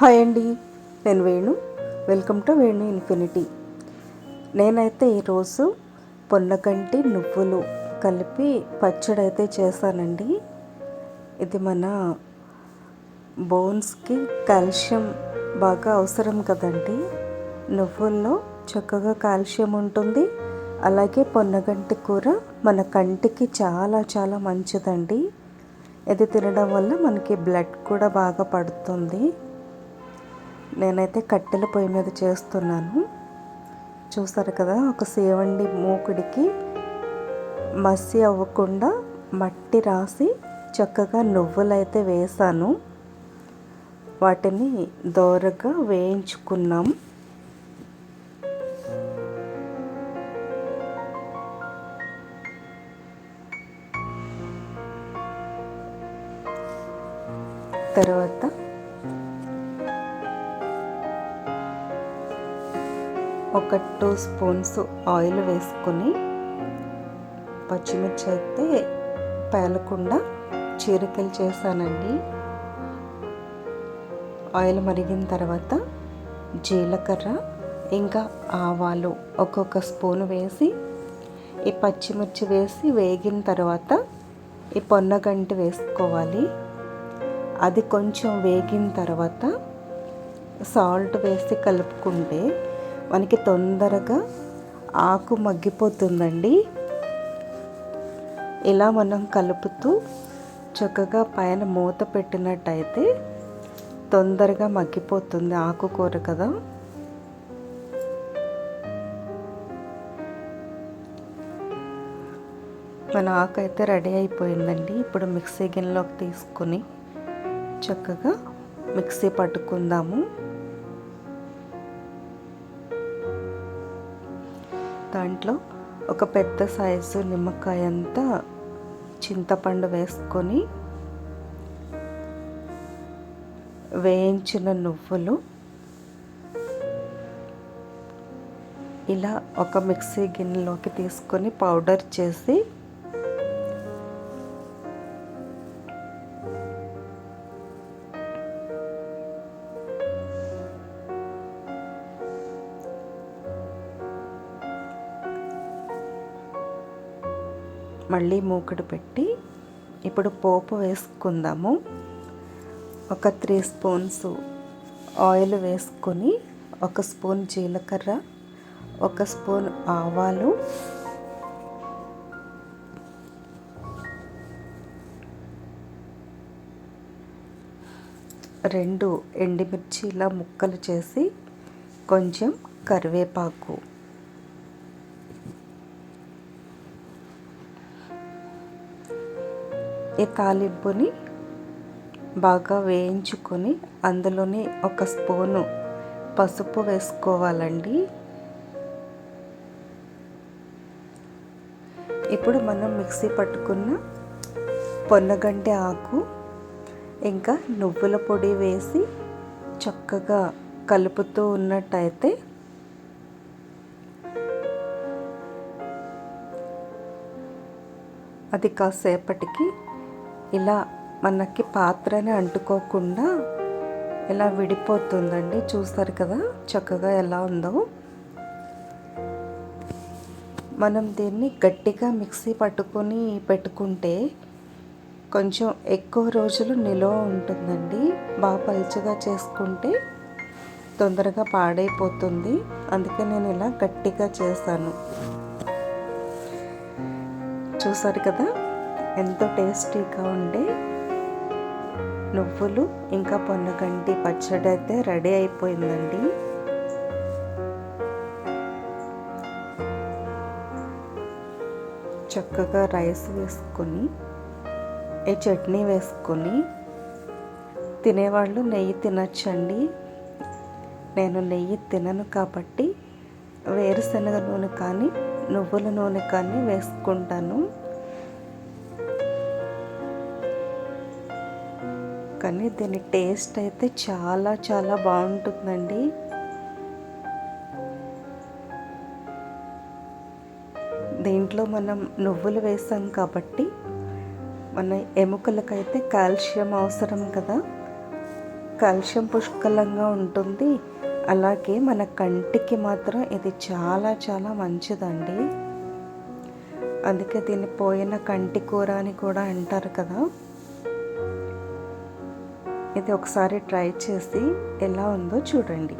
Hi అండి నేను Venu. Welcome to Venu infinity. నేనైతే ఈరోజు పొన్నగంటి నువ్వులు కలిపి పచ్చడి అయితే చేశానండి. ఇది మన బోన్స్కి కాల్షియం బాగా అవసరం కదండి. నువ్వుల్లో చక్కగా కాల్షియం ఉంటుంది. అలాగే పొన్నగంటి కూర మన కంటికి చాలా చాలా మంచిదండి. ఇది తినడం వల్ల మనకి బ్లడ్ కూడా బాగా పడుతుంది. నేనైతే కట్టెల పొయ్యి మీద చేస్తున్నాను. చూసారు కదా ఒక సేవండి మూకుడికి మసి అవ్వకుండా మట్టి రాసి చక్కగా నువ్వులైతే వేసాను వాటిని దోరగా వేయించుకున్నాం. తర్వాత ఒక టూ స్పూన్స్ ఆయిల్ వేసుకొని పచ్చిమిర్చి అయితే పేలకుండా చీరికలు చేశానండి. ఆయిల్ మరిగిన తర్వాత జీలకర్ర ఇంకా ఆవాలు ఒక్కొక్క స్పూన్ వేసి ఈ పచ్చిమిర్చి వేసి వేగిన తర్వాత ఈ పొన్నగంటి వేసుకోవాలి. అది కొంచెం వేగిన తర్వాత సాల్ట్ వేసి కలుపుకుంటే మనకి తొందరగా ఆకు మగ్గిపోతుందండి. ఇలా మనం కలుపుతూ చక్కగా పైన మూత పెట్టినట్టయితే తొందరగా మగ్గిపోతుంది ఆకుకూర కదా. మన ఆకు అయితే రెడీ అయిపోయిందండి. ఇప్పుడు మిక్సీ గిన్నెలోకి తీసుకుని చక్కగా మిక్సీ పట్టుకుందాము. దాంట్లో ఒక పెద్ద సైజు నిమ్మకాయ అంతా చింతపండు వేసుకొని వేయించిన నువ్వులు ఇలా ఒక మిక్సీ గిన్నెలోకి తీసుకొని పౌడర్ చేసి మళ్ళీ మూకుడు పెట్టి ఇప్పుడు పోపు వేసుకుందాము. ఒక త్రీ స్పూన్స్ ఆయిల్ వేసుకొని ఒక స్పూన్ జీలకర్ర ఒక స్పూన్ ఆవాలు రెండు ఎండుమిర్చి ఇలా ముక్కలు చేసి కొంచెం కరివేపాకు. ఈ తాలింపుని బాగా వేయించుకొని అందులోని ఒక స్పూను పసుపు వేసుకోవాలండి. ఇప్పుడు మనం మిక్సీ పట్టుకున్న పొన్నగంటి ఆకు ఇంకా నువ్వుల పొడి వేసి చక్కగా కలుపుతూ ఉన్నట్టయితే అది కాసేపటికి ఇలా మనకి పాత్రని అంటుకోకుండా ఇలా విడిపోతుందండి. చూస్తారు కదా చక్కగా ఎలా ఉందో. మనం దీన్ని గట్టిగా మిక్సీ పట్టుకొని పెట్టుకుంటే కొంచెం ఎక్కువ రోజులు నిలువ ఉంటుందండి. బాగా పలుచగా చేసుకుంటే తొందరగా పాడైపోతుంది. అందుకే నేను ఇలా గట్టిగా చేశాను. చూసారు కదా? ఎంతో టేస్టీగా ఉండే నువ్వులు ఇంకా పొన్నగంటి పచ్చడి అయితే రెడీ అయిపోయిందండి. చక్కగా రైస్ వేసుకొని ఈ చట్నీ వేసుకొని తినేవాళ్ళు నెయ్యి తినచ్చండి. నేను నెయ్యి తినను కాబట్టి వేరుశనగ నూనె కానీ నువ్వుల నూనె కానీ వేసుకుంటాను. కానీ దీని టేస్ట్ అయితే చాలా చాలా బాగుంటుందండి. దీంట్లో మనం నువ్వులు వేసాం కాబట్టి మన ఎముకలకైతే కాల్షియం అవసరం కదా. కాల్షియం పుష్కలంగా ఉంటుంది. అలాగే మన కంటికి మాత్రం ఇది చాలా చాలా మంచిదండి. అందుకే దీన్ని పోయిన కంటి కూర అని కూడా అంటారు కదా. ఇది ఒకసారి ట్రై చేసి ఎలా ఉందో చూడండి.